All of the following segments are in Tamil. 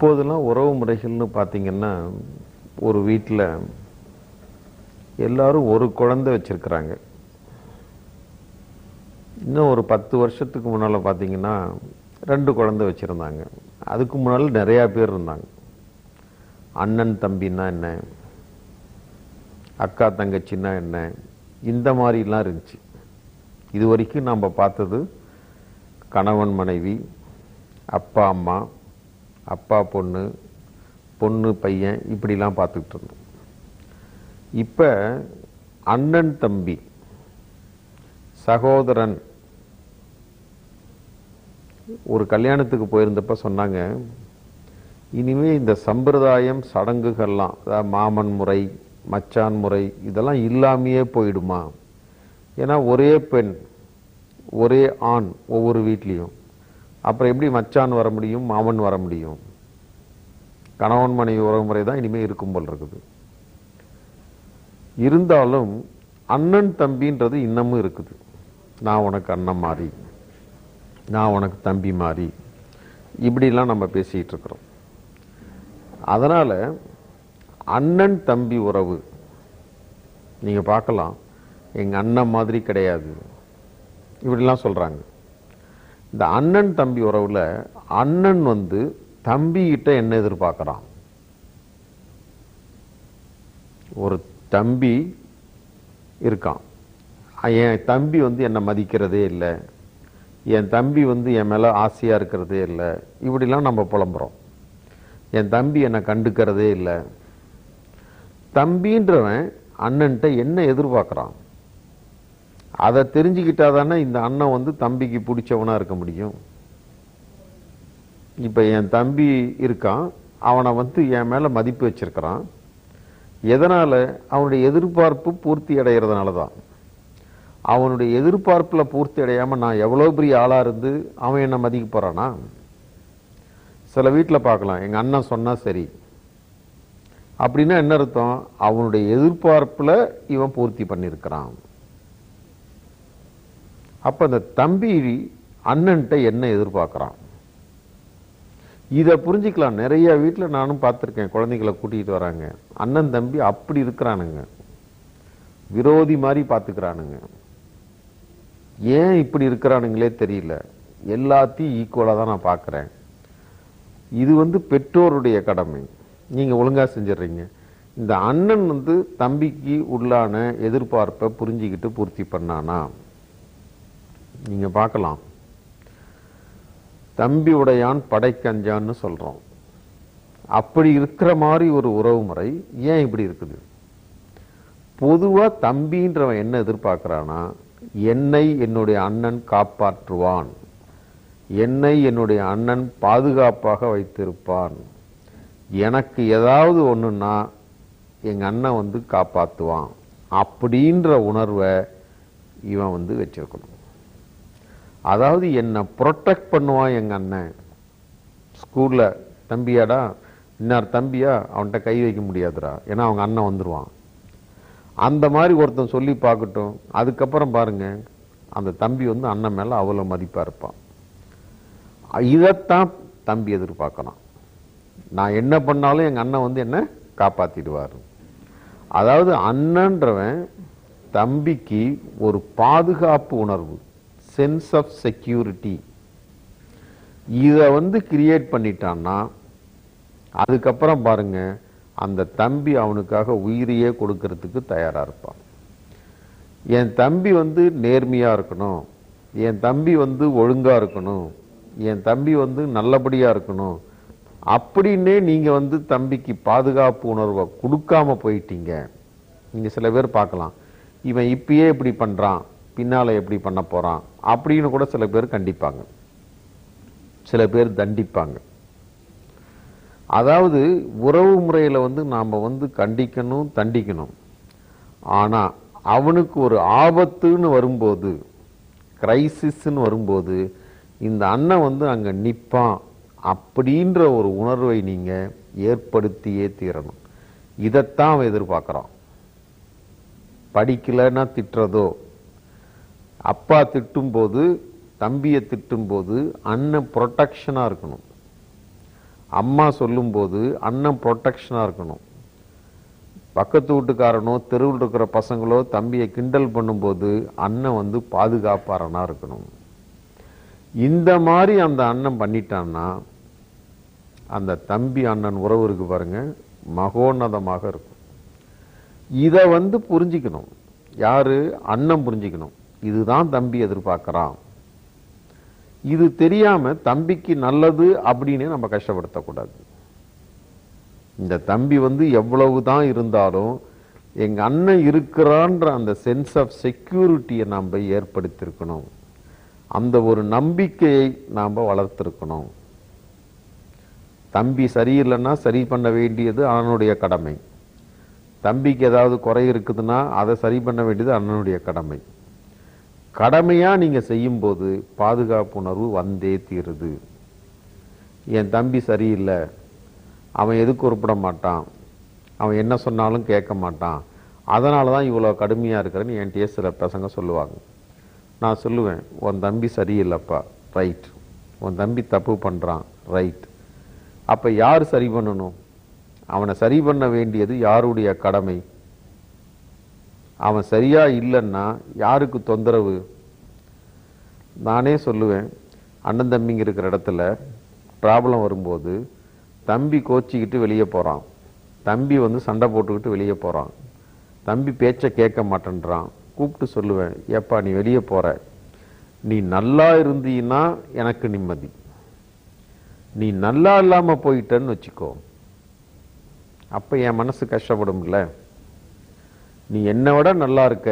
இப்போதெல்லாம் உறவு முறைகள்னு பார்த்தீங்கன்னா ஒரு வீட்டில் எல்லாரும் ஒரு குழந்தை வச்சுருக்குறாங்க. இன்னும் ஒரு பத்து வருஷத்துக்கு முன்னால் பார்த்தீங்கன்னா ரெண்டு குழந்தை வச்சுருந்தாங்க. அதுக்கு முன்னால் நிறையா பேர் இருந்தாங்க. அண்ணன் தம்பின்னா என்ன? அக்கா தங்கச்சின்னா என்ன? இந்த மாதிரிலாம் இருந்துச்சு. இது வரைக்கும் நம்ம பார்த்தது கணவன் மனைவி அப்பா அம்மா அப்பா பொண்ணு பொண்ணு பையன் இப்படிலாம் பார்த்துக்கிட்டு இருந்தோம். இப்போ அண்ணன் தம்பி சகோதரன் ஒரு கல்யாணத்துக்கு போயிருந்தப்ப சொன்னாங்க இனிமேல் இந்த சம்பிரதாயம் சடங்குகள்லாம் அதாவது மாமன் முறை மச்சான் முறை இதெல்லாம் இல்லாமையே போயிடுமா? ஏன்னா ஒரே பெண் ஒரே ஆண் ஒவ்வொரு வீட்லேயும். அப்புறம் எப்படி மச்சான் வர முடியும் மாமன் வர முடியும்? கணவன் மனைவி உறவுமுறை தான் இனிமேல் இருக்கும் போல் இருக்குது. இருந்தாலும் அண்ணன் தம்பின்றது இன்னமும் இருக்குது. நான் உனக்கு அண்ணன் மாதிரி நான் உனக்கு தம்பி மாதிரி இப்படிலாம் நம்ம பேசிகிட்டு இருக்கிறோம். அதனால் அண்ணன் தம்பி உறவு நீங்கள் பார்க்கலாம். எங்கள் அண்ணன் மாதிரி கிடையாது. இப்படிலாம் சொல்கிறாங்க இந்த அண்ணன் தம்பி உறவில் அண்ணன் வந்து தம்பிகிட்ட என்ன எதிர்பார்க்குறான்? ஒரு தம்பி இருக்கான். என் தம்பி வந்து என்னை மதிக்கிறதே இல்லை. என் தம்பி வந்து என் மேலே ஆசையாக இருக்கிறதே இல்லை. இப்படிலாம் நம்ம புலம்புறோம். என் தம்பி என்னை கண்டுக்கிறதே இல்லை. தம்பின்றவன் அண்ணன்ட்ட என்ன எதிர்பார்க்குறான்? அதை தெரிஞ்சுக்கிட்டா தானே இந்த அண்ணன் வந்து தம்பிக்கு பிடிச்சவனாக இருக்க முடியும். இப்போ என் தம்பி இருக்கான் அவனை வந்து என் மேலே மதிப்பு வச்சிருக்கிறான். எதனால்? அவனுடைய எதிர்பார்ப்பு பூர்த்தி அடைகிறதுனால தான். அவனுடைய எதிர்பார்ப்பில் பூர்த்தி அடையாமல் நான் எவ்வளோ பெரிய ஆளாக இருந்து அவன் என்னை மதிக்க போகிறானா சில வீட்டில் பார்க்கலாம் எங்கள் அண்ணன் சொன்னால் சரி. அப்படின்னா என்ன அர்த்தம்? அவனுடைய எதிர்பார்ப்பில் இவன் பூர்த்தி பண்ணியிருக்கிறான். அப்போ அந்த தம்பி அண்ணன்ட்ட என்ன எதிர்பார்க்குறான்? இதை புரிஞ்சுக்கலாம். நிறைய வீட்டில் நானும் பார்த்துருக்கேன். குழந்தைங்களை கூட்டிகிட்டு வராங்க. அண்ணன் தம்பி அப்படி இருக்கிறானுங்க. விரோதி மாதிரி பார்த்துக்கிறானுங்க. ஏன் இப்படி இருக்கிறானுங்களே தெரியல. எல்லாத்தையும் ஈக்குவலாக தான் நான் பார்க்குறேன். இது வந்து பெற்றோருடைய கடமை. நீங்கள் ஒழுங்காக செஞ்சிடுறீங்க. இந்த அண்ணன் வந்து தம்பிக்கு உள்ளான எதிர்பார்ப்பை புரிஞ்சிக்கிட்டு பூர்த்தி பண்ணானா? நீங்கள் பார்க்கலாம். தம்பி உடையான் படைக்கஞ்சான்னு சொல்கிறோம் அப்படி இருக்கிற மாதிரி ஒரு உறவு முறை ஏன் இப்படி இருக்குது? பொதுவாக தம்பின்றவன் என்ன எதிர்பார்க்குறான்னா என்னை என்னுடைய அண்ணன் காப்பாற்றுவான். என்னை என்னுடைய அண்ணன் பாதுகாப்பாக வைத்திருப்பான். எனக்கு ஏதாவது ஒன்றுன்னா எங்கள் அண்ணன் வந்து காப்பாற்றுவான் அப்படின்ற உணர்வை இவன் வந்து வச்சிருக்கணும். அதாவது என்னை ப்ரொடெக்ட் பண்ணுவான் எங்கள் அண்ணன்? ஸ்கூலில் தம்பியாடா இன்னார் தம்பியா? அவன்கிட்ட கை வைக்க முடியாதுடா. ஏன்னா அவங்க அண்ணன் வந்துடுவான் அந்த மாதிரி ஒருத்தன் சொல்லி பார்க்கட்டும். அதுக்கப்புறம் பாருங்கள் அந்த தம்பி வந்து அண்ணன் மேலே அவ்வளோ மதிப்பாக இருப்பான். இதைத்தான் தம்பி எதிர்பார்க்கணும் நான் என்ன பண்ணாலும் எங்கள் அண்ணன் வந்து என்னை காப்பாற்றிடுவார் அதாவது அண்ணன்றவன் தம்பிக்கு ஒரு பாதுகாப்பு உணர்வு. சென்ஸ் ஆஃப் செக்யூரிட்டி இதை வந்து கிரியேட் பண்ணிட்டான்னா அதுக்கப்புறம் பாருங்க அந்த தம்பி அவனுக்காக உயிரையே கொடுக்கறதுக்கு தயாராக இருப்பான். என் தம்பி வந்து நேர்மையாக இருக்கணும். என் தம்பி வந்து ஒழுங்காக இருக்கணும். என் தம்பி வந்து நல்லபடியாக இருக்கணும். அப்படின்னே நீங்கள் வந்து தம்பிக்கு பாதுகாப்பு உணர்வை கொடுக்காம போயிட்டீங்க. நீங்கள் சில பேர் பார்க்கலாம். இவன் இப்பயே இப்படி பண்ணுறான் பின்னால் எப்படி பண்ண போகிறான் அப்படின்னு கூட சில பேர் கண்டிப்பாங்க. சில பேர் தண்டிப்பாங்க. அதாவது உறவு முறையில் வந்து நாம் வந்து கண்டிக்கணும் தண்டிக்கணும். ஆனால் அவனுக்கு ஒரு ஆபத்துன்னு வரும்போது கிரைசிஸ்ன்னு வரும்போது இந்த அண்ணன் வந்து அங்கே நிற்பான் அப்படின்ற ஒரு உணர்வை நீங்கள் ஏற்படுத்தியே தீரணும். இதைத்தான் அவன் எதிர்பார்க்குறான். படிக்கலைன்னா திட்டுறதோ அப்பா திட்டும்போது தம்பியை திட்டும்போது அண்ணன் ப்ரொட்டக்ஷனாக இருக்கணும். அம்மா சொல்லும்போது அண்ணன் ப்ரொட்டக்ஷனாக இருக்கணும். பக்கத்து வீட்டுக்காரனோ தெருவில் இருக்கிற பசங்களோ தம்பியை கிண்டல் பண்ணும்போது அண்ணன் வந்து பாதுகாப்பாரனாக இருக்கணும். இந்த மாதிரி அந்த அண்ணன் பண்ணிட்டான்னா அந்த தம்பி அண்ணன் உறவு இருக்கு பாருங்க மகோன்னதமாக இருக்கும். இதை வந்து புரிஞ்சுக்கணும். யார்? அண்ணன் புரிஞ்சுக்கணும். இதுதான் தம்பி எதிர்பார்க்குறான். இது தெரியாம தம்பிக்கு நல்லது அப்படின்னு நம்ம கஷ்டப்படுத்தக்கூடாது. இந்த தம்பி வந்து எவ்வளவு தான் இருந்தாலும் எங்கள் அண்ணன் இருக்கிறான்ற அந்த சென்ஸ் ஆஃப் செக்யூரிட்டியை நாம் ஏற்படுத்தியிருக்கணும். அந்த ஒரு நம்பிக்கையை நாம் வளர்த்துருக்கணும். தம்பி சரியில்லைன்னா சரி பண்ண வேண்டியது அண்ணனுடைய கடமை. தம்பிக்கு ஏதாவது குறை இருக்குதுன்னா அதை சரி பண்ண வேண்டியது அண்ணனுடைய கடமை. கடமையாக நீங்கள் செய்யும்போது பாதுகாப்பு உணர்வு வந்தே தீருது. என் தம்பி சரியில்லை. அவன் எதுக்கு உருப்பட மாட்டான். அவன் என்ன சொன்னாலும் கேட்க மாட்டான். அதனால தான் இவ்வளோ கடுமையாக இருக்கிறேன்னு என்கிட்டயே சில பசங்க சொல்லுவாங்க. நான் சொல்லுவேன் உன் தம்பி சரியில்லைப்பா ரைட் உன் தம்பி தப்பு பண்ணுறான் ரைட் அப்போ யார் சரி பண்ணணும்? அவனை சரி பண்ண வேண்டியது யாருடைய கடமை? அவன் சரியாக இல்லைன்னா யாருக்கு தொந்தரவு? நானே சொல்லுவேன். அண்ணன் தம்பிங்க இருக்கிற இடத்துல ப்ராப்ளம் வரும்போது தம்பி கோச்சிக்கிட்டு வெளியே போகிறான் தம்பி வந்து சண்டை போட்டுக்கிட்டு வெளியே போகிறான் தம்பி பேச்சை கேட்க மாட்டேன்றான். கூப்பிட்டு சொல்லுவேன் ஏப்பா நீ வெளியே போகிற நீ நல்லா இருந்தீன்னா எனக்கு நிம்மதி. நீ நல்லா இல்லாமல் போயிட்டன்னு வச்சுக்கோ. அப்போ என் மனசு கஷ்டப்படும்ல. நீ என்னை விட நல்லா இருக்க.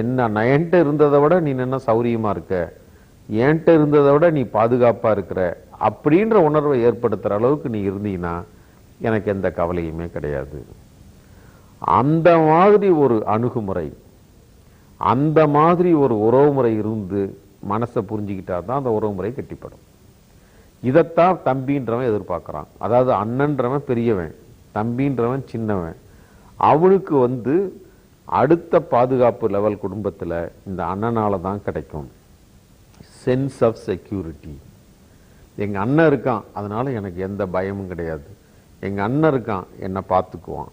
என்ன நான் என்கிட்ட இருந்ததை விட நீ என்ன சௌரியமாக இருக்க. என்கிட்ட இருந்ததை விட நீ பாதுகாப்பாக இருக்கிற. அப்படின்ற உணர்வை ஏற்படுத்துகிற அளவுக்கு நீ இருந்தீங்கன்னா எனக்கு எந்த கவலையுமே கிடையாது. அந்த மாதிரி ஒரு அணுகுமுறை அந்த மாதிரி ஒரு உறவுமுறை இருந்து மனசை புரிஞ்சுக்கிட்டா தான் அந்த உறவுமுறை கட்டிப்படும். இதைத்தான் தம்பின்றவன் எதிர்பார்க்குறான். அதாவது அண்ணன்றவன் பெரியவன் தம்பின்றவன் சின்னவன். அவனுக்கு வந்து அடுத்த பாதுகாப்பு லெவல் குடும்பத்தில் இந்த அண்ணனால் தான் கிடைக்கும். சென்ஸ் ஆஃப் செக்யூரிட்டி எங்கள் அண்ணன் இருக்கான் அதனால் எனக்கு எந்த பயமும் கிடையாது. எங்கள் அண்ணன் இருக்கான் என்னை பார்த்துக்குவான்.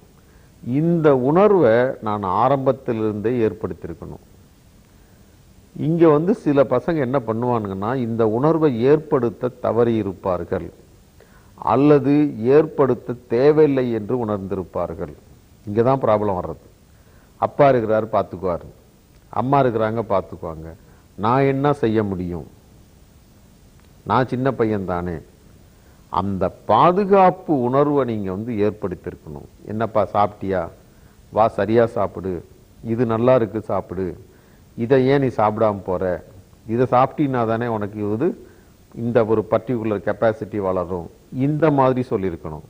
இந்த உணர்வை நான் ஆரம்பத்திலிருந்தே ஏற்படுத்தியிருக்கணும். இங்கே வந்து சில பசங்க என்ன பண்ணுவானுங்கன்னா இந்த உணர்வை ஏற்படுத்த தவறி இருப்பார்கள். அல்லது ஏற்படுத்த தேவையில்லை என்று உணர்ந்திருப்பார்கள். இங்கே தான் ப்ராப்ளம் வர்றது. அப்பா இருக்கிறாரு பார்த்துக்குவாரு அம்மா இருக்கிறாங்க பார்த்துக்குவாங்க நான் என்ன செய்ய முடியும்? நான் சின்ன பையன் தானே அந்த பாதுகாப்பு உணர்வை நீங்கள் வந்து ஏற்படுத்தியிருக்கணும். என்னப்பா சாப்பிட்டியா? வா சரியாக சாப்பிடு. இது நல்லா இருக்குது சாப்பிடு. இதை ஏன் நீ சாப்பிடாம போகிற இதை சாப்பிட்டீங்கன்னா தானே உனக்கு இது இந்த ஒரு பர்டிகுலர் கெப்பாசிட்டி வளரும். இந்த மாதிரி சொல்லியிருக்கணும்.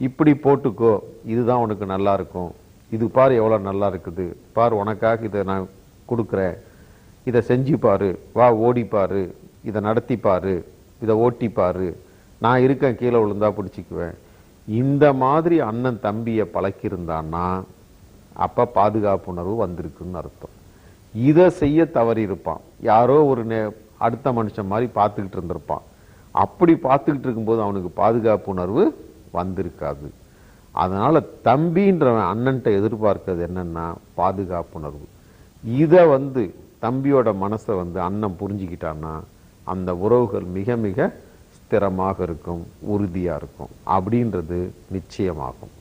இப்படி போட்டுக்கோ இதுதான் உனக்கு நல்லா இருக்கும். இது பார் எவ்வளோ நல்லா இருக்குது. பார் உனக்காக இதை நான் கொடுக்குறேன். இதை செஞ்சு பாரு. வா ஓடி இதை நடத்தி இதை ஓட்டி நான் இருக்கேன் கீழே விழுந்தா பிடிச்சிக்குவேன். இந்த மாதிரி அண்ணன் தம்பியை பழக்கியிருந்தான்னா அப்போ பாதுகாப்பு உணர்வு வந்திருக்குன்னு அர்த்தம். இதை செய்ய தவறி இருப்பான் யாரோ ஒரு நே- அடுத்த மனுஷன் மாதிரி பார்த்துக்கிட்டு இருந்திருப்பான். அப்படி பார்த்துக்கிட்டு இருக்கும்போது அவனுக்கு பாதுகாப்பு உணர்வு வந்திருக்காது. அதனால் தம்பின்றவன் அண்ணன்ட்ட எதிர்பார்க்கிறது என்னென்னா பாதுகாப்புணர்வு. இதை வந்து தம்பியோட மனசை வந்து அண்ணன் புரிஞ்சுக்கிட்டான்னா அந்த உறவுகள் மிக மிக ஸ்திரமாக இருக்கும் உறுதியாக இருக்கும். அப்படின்றது நிச்சயமாகும்.